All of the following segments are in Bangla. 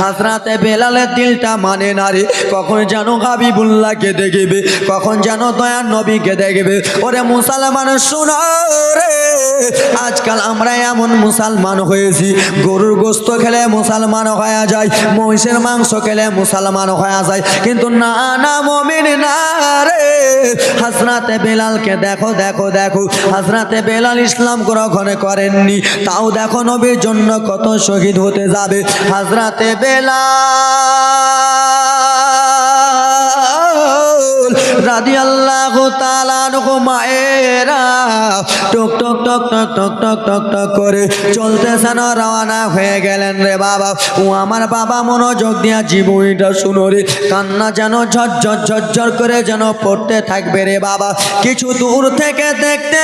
হাসরাতে বেলালের দিলটা মানে না কখন যেন হাবিবুল্লাহকে দেখবে, কখন যেন দয়ার নবীকে দেখবে। ওরে মুসলমান, শোনো রে। আজকাল আমরা এমন মুসলমান হয়েছি, গরুর গোস্ত খেলে মুসলমান হয়ে যায়, মহিষের মাংস খেলে মুসলমান হয়ে যায়। কিন্তু না না, মমিন না রে। হাসরাতে বেলালকে দেখো দেখো দেখো। হাসরাতে বেলাল ইসলাম গ্রহণ করেননি, তাও দেখো নবীর জন্য কত শহীদ হতে যাবে। বেলাল বেলা রাজি আল্লাহ তালা আল্লাহ মায়েরা। টক টক টক টক টক টক টক টক করে চলতেছেন রওনা হয়ে গেলেন রে বাবা। ও আমার বাবা মনোযোগ দিয়া শুনো রে। কান্না যেন ঝরঝর ঝরঝর করে যেন পড়তে থাকবে রে বাবা। কিছু দূর থেকে দেখতে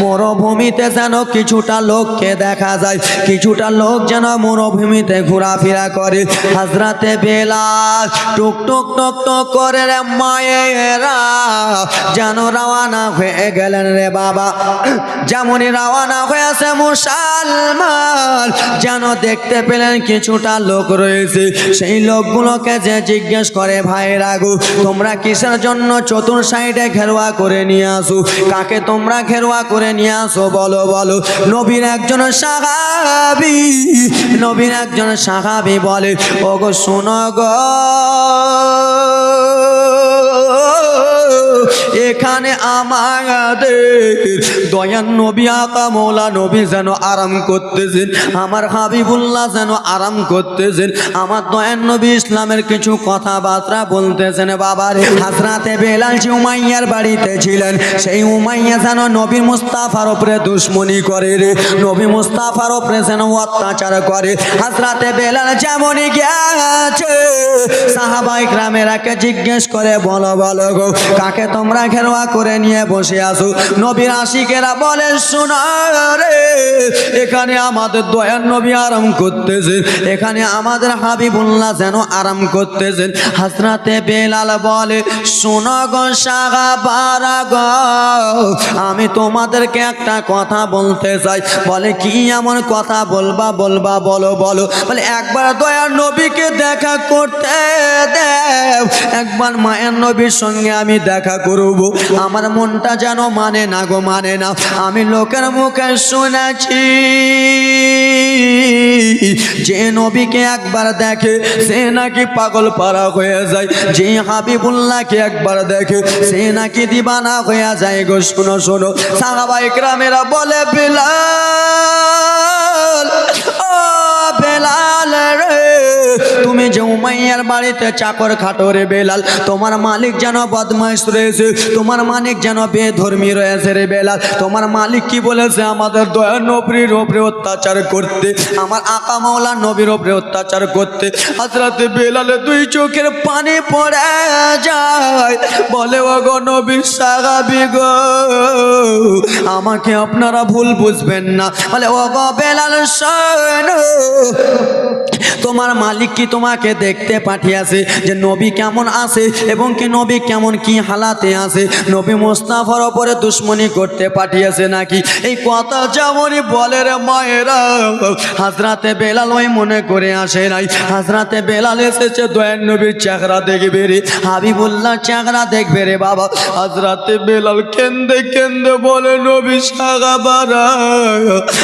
মরুভূমিতে যেন কিছুটা লোককে দেখা যায়। কিছুটা লোক যেন মরুভূমিতে ঘোরাফেরা করে। হাজরাতে বেলাল টুক টুক টুক টুক করে রে মায়েরা, যেন রওয়ানা হয়ে গেলেন রে বাবা। যেমনই রওয়ানা হয়েছে মুসলমান, যেন দেখতে পেলেন কিছুটা লোক রয়েছে। সেই লোকগুলোকে যে জিজ্ঞেস করে, ভাই রাগু, তোমরা কিসের জন্য চতুর সাইডে ঘেরুয়া করে নিয়ে আসো? কাকে তোমরা ঘেরুয়া করে নিয়ে আসো? বলো বলো। নবীর একজন সাহাবি, নবীর একজন সাহাবি বলে, ওগো, শোনো গো। এখানে আমাদের দয়ান নবী আকা মৌলা নবী যেন আরাম করতেছেন, আমার হাবিবুল্লাহ যেন আরাম করতেছেন, আমার দয়ান নবী ইসলামের কিছু কথাবার্তা বলতেছেন। বাবারে, হাজরাতে বেলাল যে উমাইয়ার বাড়িতে ছিলেন, সেই উমাইয়া যেন নবী মুস্তাফার ওপরে দুশ্মনী করে রে, নবী মুস্তাফার ওপরে যেন অত্যাচার করে। হাজরাতে বেলাল যেমনই গেছে সাহাবাই গ্রামেরাকে জিজ্ঞেস করে, বলো বলো গো, কাকে তোমরা ঘেরোয়া করে নিয়ে বসে আসো নবীর আশিকেরা বলে শোনা রে, এখানে আমাদের দয়ার নবী আরাম করতেছেন এখানে আমাদের হাবিবুল্লাহ যেন আরাম করতেছেন। হাসরাতে বেলাল বলে, শোনো গো সাহাবারা গো, আমি তোমাদেরকে একটা কথা বলতে চাই। বলে, কি এমন কথা বলবা বলবা, বলো বলো। বলে, একবার দয়ার নবীকে দেখা করতে দেব একবার মায়ের নবীর সঙ্গে আমি দেখা করব। আমার মনটা যেন মানে না গো মানে না। আমি লোকের মুখে শুনেছি যে নবীকে একবার দেখে সে নাকি পাগল পারা হয়ে যায়। যে হাবিবুল্লাহকে একবার দেখে সে নাকি দিবানা হয়ে যায় গো, শোনো শোনো। সাহাবাই গ্রামেরা বলে, বিলাল, ও বেলাল রে তুমি যে উমাইয়ার বাড়িতে চাকর খাটো রে বেলাল। তোমার মালিক যেন বদমাইশ রয়েছে, তোমার মালিক যেন বেধর্মী রয়েছে রে বেলাল। তোমার মালিক কি বলেছে? আমাদের দয়া নবীর ওপরে অত্যাচার করতে, আমার আকা মাওলা নবীর ওপরে অত্যাচার করতে। হাজরাতে বেলালে দুই চোখের পানি পড়ে যায়। বলে ও গো নবী সাগাবি গো, আমাকে আপনারা ভুল বুঝবেন না। বলে ও গো বেলাল তোমার মালিক কি তোমাকে দেখতে পাঠিয়েছে যে নবী কেমন আছে এবং কি নবী কেমন কি হালাতে আছে? নবী মোস্তাফার ওপরে দুশ্মনী করতে পাঠিয়েছে নাকি? এই কথা যেমনই বলে রে মায়েরা, হাজরাতে বেলাল ওই মনে করে আসে নাই। হাজরাতে বেলাল এসেছে দয়ান নবীর চেহারা দেখবে রে। হাবিবুল্লাহ চেহারা দেখবে রে বাবা। হাজরাতে বেলাল কেন্দে কেন্দে বলে, নবী সাগাবারা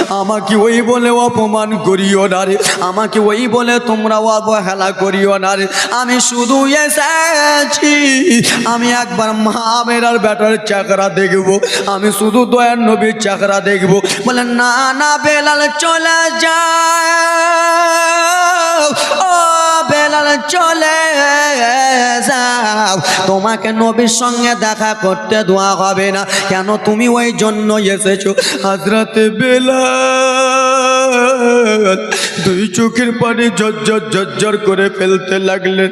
আমাকে ওই বলে অপমান করিও না রে। আমাকে ওই বলে তোমরা অবহেলা করিও না রে। আমি শুধু এসেছি। আমি একবার মামেরার ব্যাটার চাকরা দেখব। আমি শুধু দয়ার নবীর চাকরা দেখব। বলে, না না, বেলাল, চলে যাও। ও বেলাল, চলে যাও। তোমাকে নবীর সঙ্গে দেখা করতে দোয়া হবে না। কেন তুমি ওই জন্য এসেছ? হাজরাতে বেলাল, দুই চোখের পানি ঝরঝর ঝরঝর করে ফেলতে লাগলেন।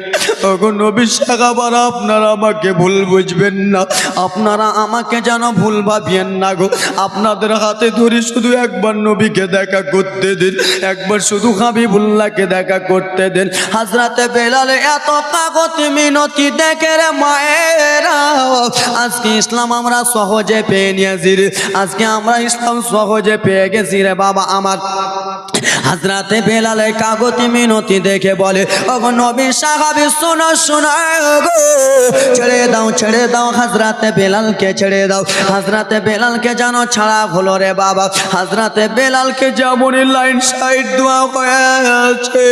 ওগো নবী সাগাবার আপনারা আমাকে ভুল বুঝবেন না। আপনারা আমাকে যেন ভুল ভাবিয়েন না গো। আপনাদের হাতে ধরে শুধু একবার নবীকে দেখা করতে দিন। একবার শুধু হাবিবুল্লাহকে দেখা করতে দেন। হাজরাতে বেলালে, এত কাগজ মিনতি দেখে রে মায়েরা, আজকে ইসলাম আমরা সহজে পেয়ে নিয়েছি আজকে আমরা ইসলাম সহজে পেয়ে গেছি রে বাবা আমার। হাজরাতে বেলালে কাগতি মিনতি দেখে বলে, ওগো নবী সাহাবি, শোনো শোনো ছেড়ে দাও ছেড়ে দাও, হাজরাতে বেলালকে ছেড়ে দাও। হাজরাতে বেলালকে জানো ছাড়া হলো রে বাবা। হাজরাতে বেলালকে যেমনই লাইন সাইড দেওয়া হয়েছে,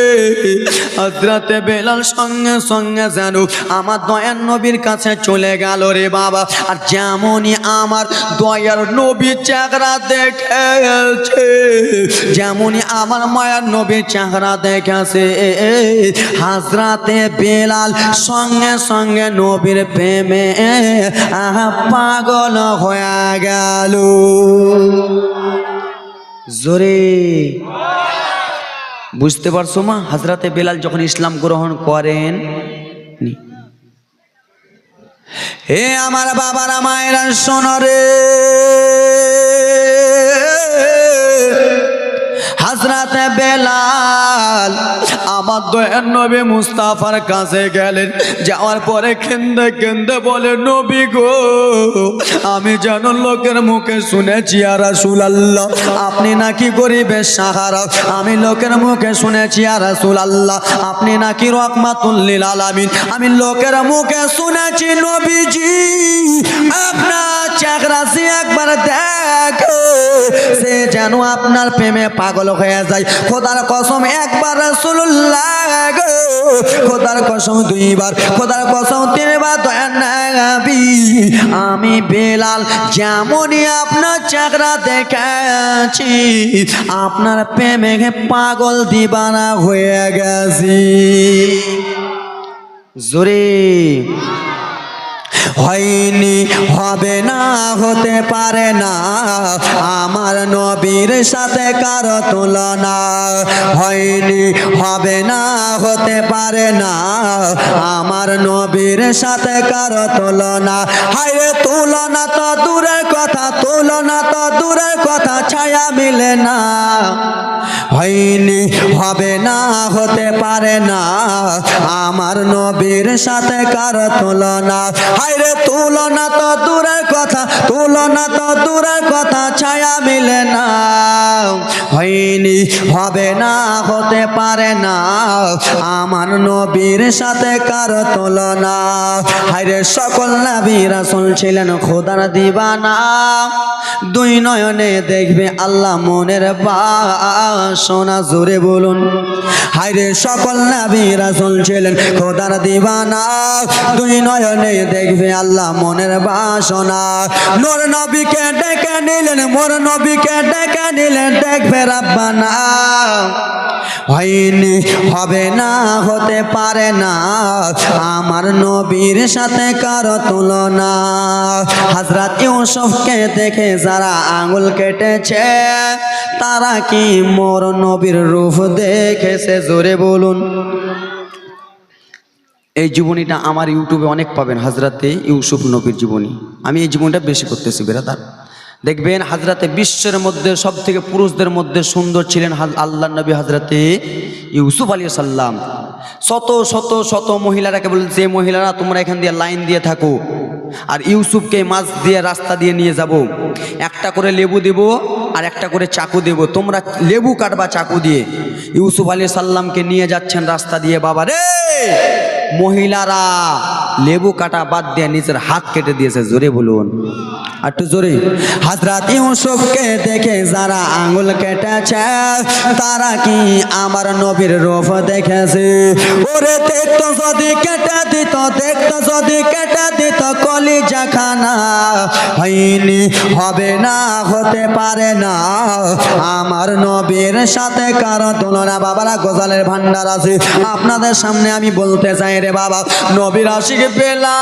হাজরাতে বেলাল সঙ্গে সঙ্গে জানো, আমার দয়ার নবীর কাছে চলে গেল রে বাবা। আর যেমনই আমার দয়ার নবী চেহারা দেখেছে, যেমনই আমার মায়ার নবীর চেহারা দেখেছে, হাজরাতে বেলাল সঙ্গে সঙ্গে নবীর প্রেমে পাগল হয়ে গেল। জোরে। বুঝতে পারছ মা, হাজরাতে বেলাল যখন ইসলাম গ্রহণ করেন নি। হে আমার বাবারা মায়েরা সোনরে হাজরাতে বেলাল আমার দয়ার নবী মুস্তাফার কাছে গেলেন। যাওয়ার পরে কেন্দে কেন্দে বলে, নবী গো, আমি যেন লোকের মুখে শুনেছি আর রাসূল আল্লাহ আপনি নাকি গরিবের সাহারা। আমি লোকের মুখে শুনেছি আর রাসূল আল্লাহ আপনি নাকি রহমাতুল্লিল আলামিন। আমি লোকের মুখে শুনেছি নবীজি। আপনার চেহারা একবার দেখে। সে যেন আপনার প্রেমে পাগল হয়ে যায়। খোদার কসম একবার রাসূলুল্লাহ গো। খোদার কসম দুইবার, খোদার কসম তিনবার দয়ার নবী। আমি বেলাল, যেমনই আপনার চাকরা দেখেছি আপনার প্রেমে পাগল দিবানা হয়ে গেছি। জোরে। হয়নি, হবে না, হতে পারে না। আমার নবীর সাথে কারও তুলনা হয়নি, হবে না, হতে পারে না। আমার নবীর সাথে কারও তুলনা, হায়, তুলনা তো দূরের কথা, তুলনা তো দূরের কথা, ছায়া মিলে না। হয়নি, হবে না, হতে পারে না। আমার নবীর সাথে কার তুলনা? হাইরে তুলনা তো কথা তুলনা তো কথা ছায়া মিলে না হয়নি, হবে না, হতে পারে না। আমার নবীর সাথে কারও তুলনা। হায়রে সকল নবী রাসূল ছিলেন খোদার দিবানা। দুই নয়নে দেখবে আল্লাহ মনের বাসনা জোরে বলুন। হায়রে সকল নবী রাসূল ছিলেন খোদার দিবানা। দুই নয়নে দেখবে আল্লাহ মনের বাসনা। নূর নবীকে ডেকে নিলেন, মোর নবীকে ডেকে নিলেন। দেখবে রাব্বানা হয়নি, হবে না, হতে পারে না। আমার নবীর সাথে কারও তুলনা। হাজরাত ইউসুফকে দেখে যারা আঙুল কেটেছে, তারা কি মোর নবীর রূপ দেখেছে? জোরে বলুন। এই জীবনীটা আমার ইউটিউবে অনেক পাবেন, হাজরাতে ইউসুফ নবীর জীবনী। আমি এই জীবনটা বেশি করতেছি, বেরাদার। দেখবেন হাজরাতে বিশ্বের মধ্যে সব থেকে পুরুষদের মধ্যে সুন্দর ছিলেন আল্লাহ নবী হাজরাতে ইউসুফ আলী সাল্লাম। শত শত শত মহিলারাকে বলেন যে মহিলারা, তোমরা এখান দিয়ে লাইন দিয়ে থাকো। আর ইউসুফকে মাছ দিয়ে রাস্তা দিয়ে নিয়ে যাব। একটা করে লেবু দেব আর একটা করে চাকু দেব। তোমরা লেবু কাটবা চাকু দিয়ে। ইউসুফ আলী সাল্লামকে নিয়ে যাচ্ছেন রাস্তা দিয়ে বাবা রে মহিলারা লেবু কাটা বাদ দিয়ে নিজের হাত কেটে দিয়েছে, জোরে বলুন। একটু জোরে। হাজরাত ইউসুফকে দেখে যারা আঙুল কেটেছে, তারা কি আমার নবীর রূপ দেখেছে? ওরে দেখতো যদি কেটে দিত, দেখতো যদি কেটে দিত কলিজা খানা হয়নি, হবে না, হতে পারে না। আমার নবীর সাথে কারও তুলনা, বাবারা, গোজালের ভান্ডার আছে। আপনাদের সামনে আমি বলতে চাই রে বাবা, নবীর আশিক বেলা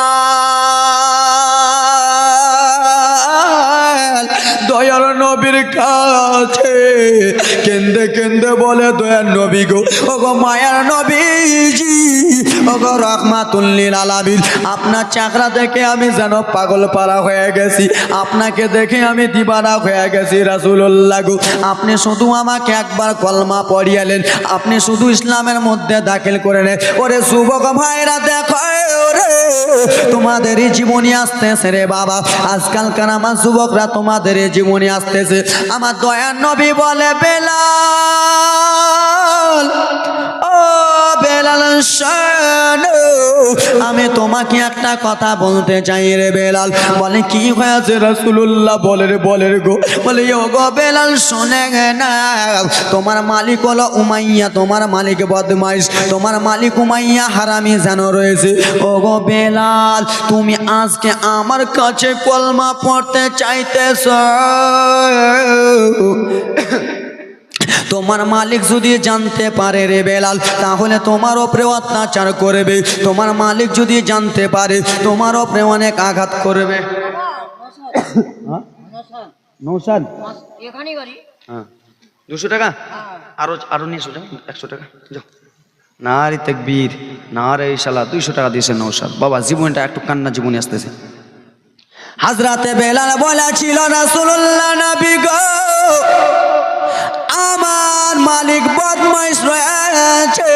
দয়াল নবীর কাছে। কেন্দে কেন্দে বলে দয়াল নবী গো। ও গো মায়ার নবীজি আপনার চাকরা দেখে আমি যেন পাগল পাড়া হয়ে গেছি। আপনাকে দেখে আমি দিবানা হয়ে গেছি রাসুল্লাহ আপনি শুধু আমাকে একবার কলমা পড়িয়ালেন আপনি শুধু ইসলামের মধ্যে দাখিল করে নেন। ওরে যুবক ভাইরা দেখো রে তোমাদেরই জীবনী আসতেছে রে বাবা। আজকালকার আমার যুবকরা তোমাদের জীবনী আসতেছে। আমার দয়ার নবী বলে শোনো, আমি তোমাকে একটা কথা বলতে চাই রে বেলাল। বলে, কি হয়েছে রসুল্লাহ বলে রে বলে রে গো। বলে ও গো বেলাল, শোনে না। তোমার মালিক হলো উমাইয়া, তোমার মালিক বদমাইশ। তোমার মালিক উমাইয়া হারামি যেন রয়েছে। ও গো বেলাল, তুমি আজকে আমার কাছে কলমা পড়তে চাইতেছ। তোমার মালিক যদি জানতে পারে রে বেলাল তাহলে তোমার ওপরে অত্যাচার করবে। তোমার মালিক যদি জানতে পারে তোমার ওপরে অনেক আঘাত করবে। নৌসাদ। হ্যাঁ। দুশো টাকা? আরও আরও নিয়েছো টাকা একশো টাকা। যাও। না রে তেকবীর না রে শালা দুইশো টাকা দিয়েছে নৌসাদ। বাবা জীবনটা একটু কান্না জীবনে আসতেছে। হাজরাতে বেলাল বলেছিল রাসূলুল্লাহ নবী গো মালিক বদমাইশ রয়েছে।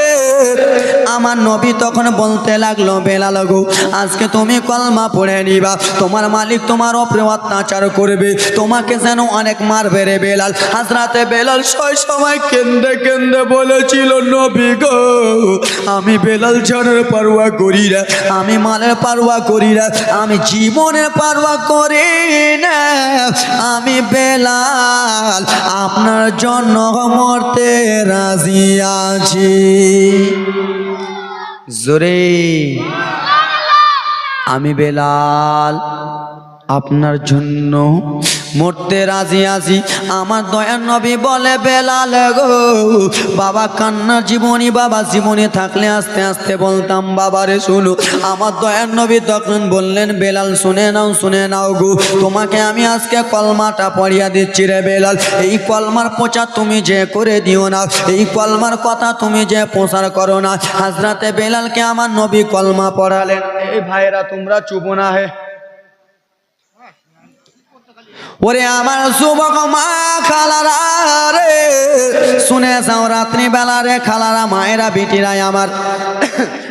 আমার নবী তখন বলতে লাগল বেলা গো, আজকে তুমি কলমা পড়ে নিবা। তোমার মালিক তোমার ওপরে অত্যাচার করবে। তোমাকে যেন অনেক মারবে রে বেলাল। হাজরাতে বেলাল ছয় সময় কেন্দ্রে কেন্দ্রে বলেছিল, নবী গো, আমি বেলাল জানের পারোয়া করি না আমি মালের পারোয়া করি না আমি জীবনের পারোয়া করি না। আমি বেলাল, আপনার জন্য মরতে রাজি আছি। জোরে। আমি বেলাল আপনার জন্য মরতে রাজি আছি। আমার দয়ার নবী বলে, বেলাল গো, বাবা কান্নার জীবনী, বাবা জীবনে থাকলে আস্তে আস্তে বলতাম বাবারে শুনো, আমার দয়ার নবী তখন বললেন, বেলাল শুনে নাও শুনে নাও গো, তোমাকে আমি আজকে কলমাটা পড়িয়া দিচ্ছি রে বেলাল। এই কলমার প্রচার তুমি যে করে দিও না, এই কলমার কথা তুমি যে প্রচার করো না। হাজরাতে বেলালকে আমার নবী কলমা পড়ালেন এই ভাইরা তোমরা চুপ না হে ওরে আমার যুবক মা খালারা রে। শুনে যাও রাত্রিবেলা রে খালারা মায়েরা বিটিরাই আমার।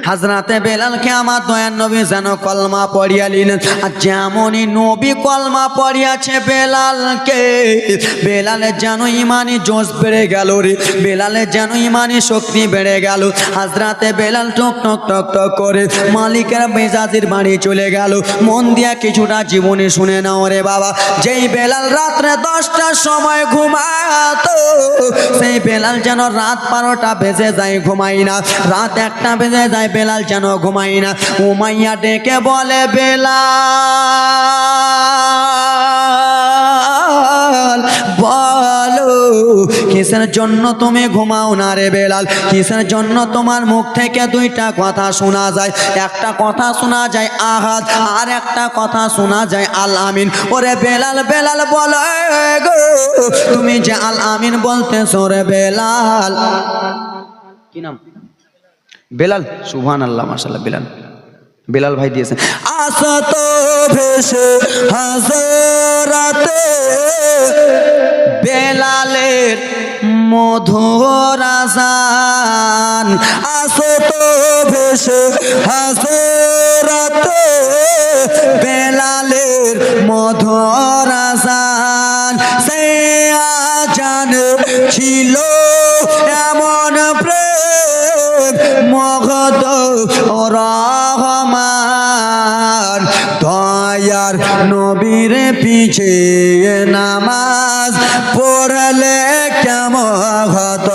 হাজরাতে বেলালকে আমার দয়ার নবী যেন কলমা পড়িয়ালিন। আর যেমনই নবী কলমা পড়িয়াছে বেলালকে বেলালের যেন ইমানি জোশ বেড়ে গেল রে বেলালের যেন ইমানি শক্তি বেড়ে গেল। হাজরাতে বেলাল টক টক টক টক করে মালিকের মেজাজির বাড়ি চলে গেল। মন দিয়া কিছুটা জীবনী শুনে নাও রে বাবা। যেই বেলাল রাত্রে দশটার সময় ঘুমাতো, সেই বেলাল যেন রাত বারোটা বেজে যায় ঘুমাই না। রাত একটা বেজে যায় বেলাল যেন ঘুমাই না, উমাইয়া ডেকে বলে, বেলাল, বলো, কিসের জন্য তুমি ঘুমাও না রে বেলাল? কিসের জন্য তোমার মুখ থেকে দুইটা কথা শোনা যায়? একটা কথা শোনা যায় আহাদ, আর একটা কথা শোনা যায় আল আমিন। ওরে বেলাল বেলাল বলো তুমি যে আল আমিন বলতেছো রে বেলাল। কি নাম? বেলাল সুবহান আল্লাহ মাশাল্লাহ বেলাল। বেলাল ভাই দিয়েছেন। আসত ভেসে হাজরাতে, বেলালের মধুর আসান আসত ভেসে হাজরাতে, বেলালের মধুর আসান সে আজান ছিল মগত রহমান, দয়ার নবীর পিছে নামাজ পড়লে কেমন হত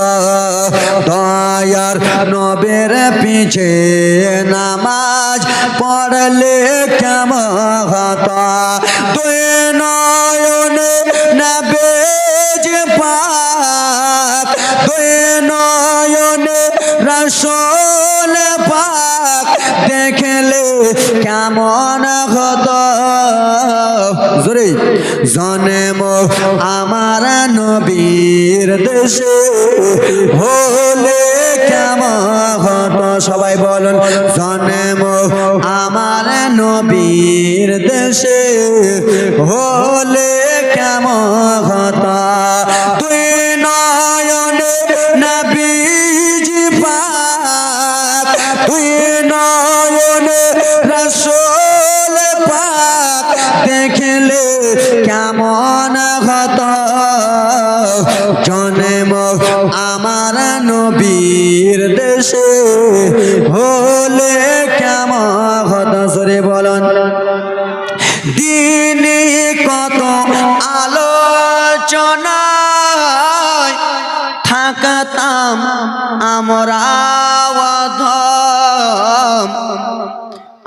দয়ার নবীর পিছে নামাজ পড়লে কেমন হত নবেজ পাক তুই নয়ন দেখলে কেমন হতো? জোরে। জন্ম আমার নবীর দেশে হলে কেমন হতো? সবাই বলুন জন্ম আমার নবীর দেশে হলে কেমন হতো? নয়নে রসোল পাক দেখলে কেমন হত? জন্ম আমার নবীর দেশে হলে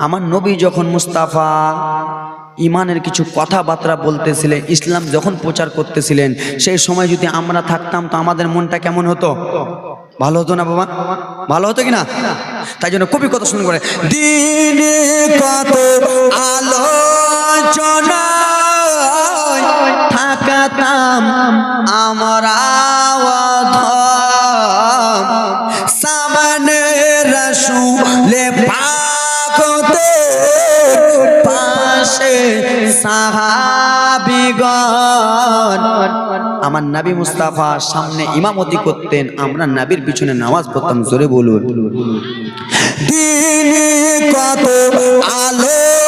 আমার নবী যখন মুস্তাফা ইমানের কিছু কথাবার্তা বলতেছিলেন, ইসলাম যখন প্রচার করতেছিলেন, সেই সময় যদি আমরা থাকতাম তো আমাদের মনটা কেমন হতো? ভালো হতো না বাবা? ভালো হতো কিনা? তাই জন্য কবি কথা শুনে করে, দিনে কত আলোচনা থাকতাম, আমরা সাহাবিগণ। আমার নাবি মুস্তাফা সামনে ইমামতি করতেন, আমরা নাবির পিছনে নামাজ পড়তাম, জোরে বলুন। কত আলোচনায়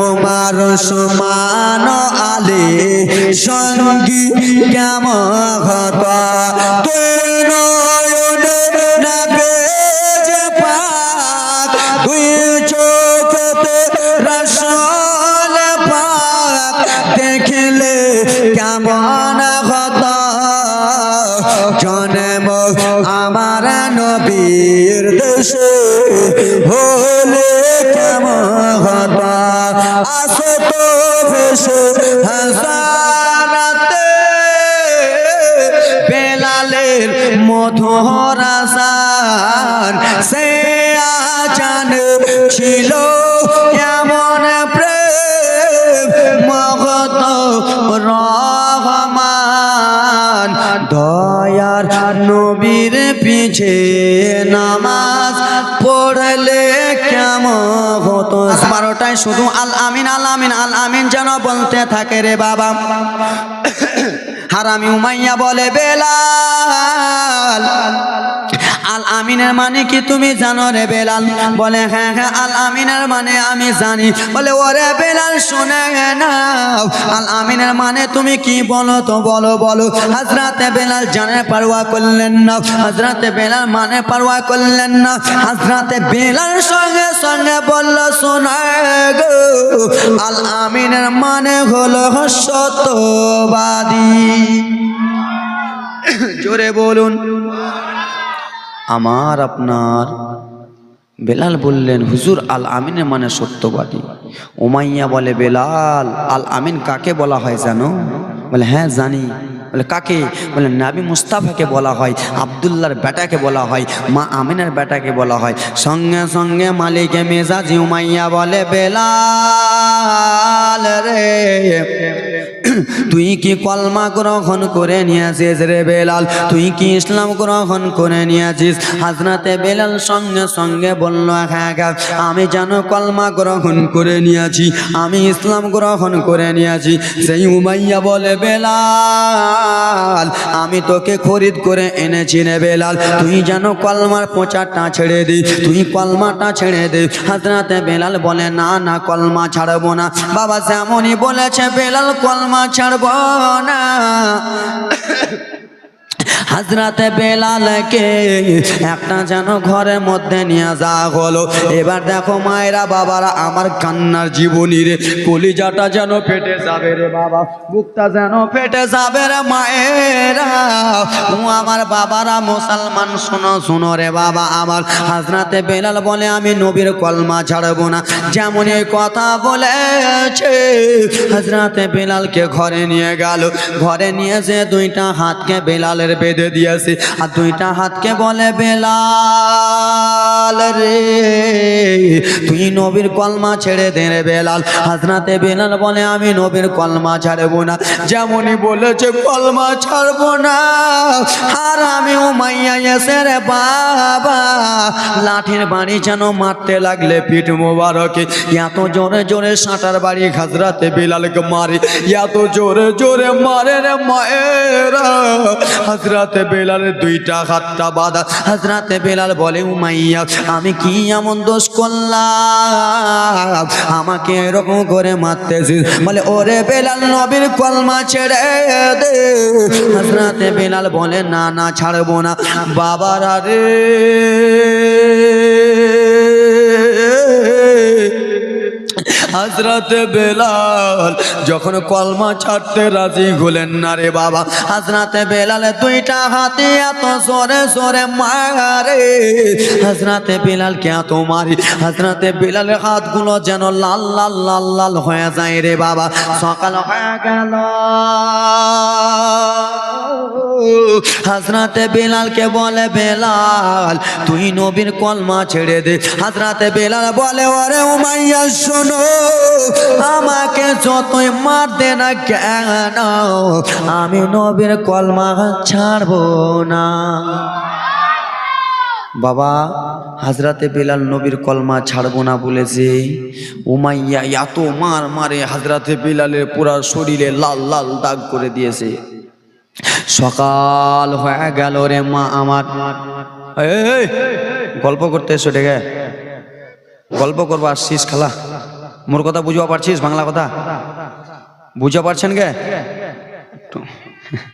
ওমার সমান আলে সঙ্গী কেমন হত? আমার নবীর দেশে হলে কেমন হত? আসো তো হাসারাতে বেলালের সে আচান ছিল পিছে নামাজ পড়লে কেমন হতো? বারোটায় শুধু আল আমিন আল আমিন আল আমিন যেন বলতে থাকে রে বাবা। হারামি উমাইয়া বলে, বেলাল আমিনের মানে কি তুমি জানো রে বেলাল? বলে হ্যাঁ হ্যাঁ আল আমিনের মানে আমি জানি। বলে, ওরে বেলাল, শুনে নাও। আল আমিনের মানে তুমি কি বলো তো বলো বলো। হাজরাতে বেলাল জানে পারোয়া করলেন না। হাজরাতে বেলাল মানে পারোয়া করলেন না। হাজরাতে বেলাল সঙ্গে সঙ্গে বলল, শোনা গো, আল আমিনের মানে হলো সত্যবাদী। জোরে বলুন। আমার আপনার। বেলাল বললেন, হুজুর আল আমিনের মানে সত্যবাদী। ওমাইয়া বলে, বেলাল আল আমিন কাকে বলা হয় জানো? বলে হ্যাঁ জানি। বলে, কাকে? বলে, নাবি মুস্তাফাকে বলা হয় আবদুল্লার বেটাকে বলা হয়, মা আমিনের বেটাকে বলা হয়। সঙ্গে সঙ্গে মালিকে মেজাজি উমাইয়া বলে, বেলাল রে। তুই কি কলমা গ্রহণ করে নিয়েছিস রে বেলাল? তুই কি ইসলাম গ্রহণ করে নিয়েছিস? হাজরাতে বেলাল সঙ্গে সঙ্গে বলল হ্যাঁ আমি যেন কলমা গ্রহণ করে নিয়েছি, আমি ইসলাম গ্রহণ করে নিয়েছি। সেই উমাইয়া বলে, বেলাল, আমি তোকে খরিদ করে এনেছি রে বেলাল। তুই যেন কলমার প্রচারটা ছেড়ে দি, তুই কলমাটা ছেড়ে দে। হাজরাতে বেলাল বলে, না না, কলমা ছাড়বো না। বাবা যেমনই বলেছে, বেলাল, কলমা ছাড়বো না। হাজরাতে বেলালকে একটা যেন ঘরের মধ্যে নিয়ে যাওয়া হলো। এবার দেখো মায়েরা, বাবারা, আমার কান্নার জীবনী রে, কলিজাটা যেন ফেটে যাবে রে বাবা, বুকটা যেন ফেটে যাবে রে মায়েরা। ও আমার বাবারা, মুসলমান, শোনো শোনো রে বাবা, আমার হাজরাতে বেলাল বলে, আমি নবীর কলমা ছাড়বো না। যেমন এই কথা বলেছে হাজরাতে বেলালকে ঘরে নিয়ে গেল। ঘরে নিয়ে যে দুইটা হাতকে বেলালের বেঁধে দিয়েছে। আর দুইটা হাতকে বলে, বেলাল রে, তুই নবীর কলমা ছেড়ে দে রে বেলাল। হাজরাতে বেলাল বলে, আমি নবীর কলমা ছাড়বো না। যেমনই বলেছে, কলমা ছাড়বো না। আর আমি উমাইয়া এসে রে বাবা, লাঠির বাড়ি যেন মারতে লাগলে পিঠ মোবারকে। এত জোরে জোরে সাঁটার বাড়ি হাজরাতে বেলালকে মারে। এত জোরে জোরে মারে রে মায়েরা। হাজরাতে বেলালের দুইটা হাতটা বাঁধা। হাজরাতে বেলাল বলে, উমাইয়া, আমি কি এমন দোষ করলাম? আমাকে এরকম করে মারতেছিস? বলে, ওরে বেলাল, নবীর কলমা ছেড়ে দে। হাজরাতে বেলাল বলে, না না, ছাড়বো না। বাবার রে হাজরাতে বেলাল যখন কলমা ছাড়তে রাজি হলেন না রে বাবা হাজরাতে বেলালে দুইটা হাতে এত সরে সরে মারে। হাজরাতে বেলালকে এত মারি হাজরাতে বেলালের হাতগুলো যেন লাল লাল লাল লাল হয়ে যায় রে বাবা। সকাল হয়ে গেল। হাজরাতে বেলালকে বলে, বেলাল, তুই নবীর কলমা ছেড়ে দে। হাজরাতে বেলাল বলে, ওরে উমাইয়া, শোনো। আমাকে যতই মারতে না কেন, আমি নবীর কলমা ছাড়বো না। বাবা, হাজরাতে বেলাল নবীর কলমা ছাড়বো না বলেছে। উমাইয়া এত মার মারে হাজরাতে বেলালের পুরা শরীরে লাল লাল দাগ করে দিয়েছে। সকাল হয়ে গেল রে মা আমার। গল্প করতে এসো ডেকে। গল্প করব আসছিস খালা। মোর কথা বুঝবা পারছিস বাংলা কথা? বুঝা পারছেন গে একটু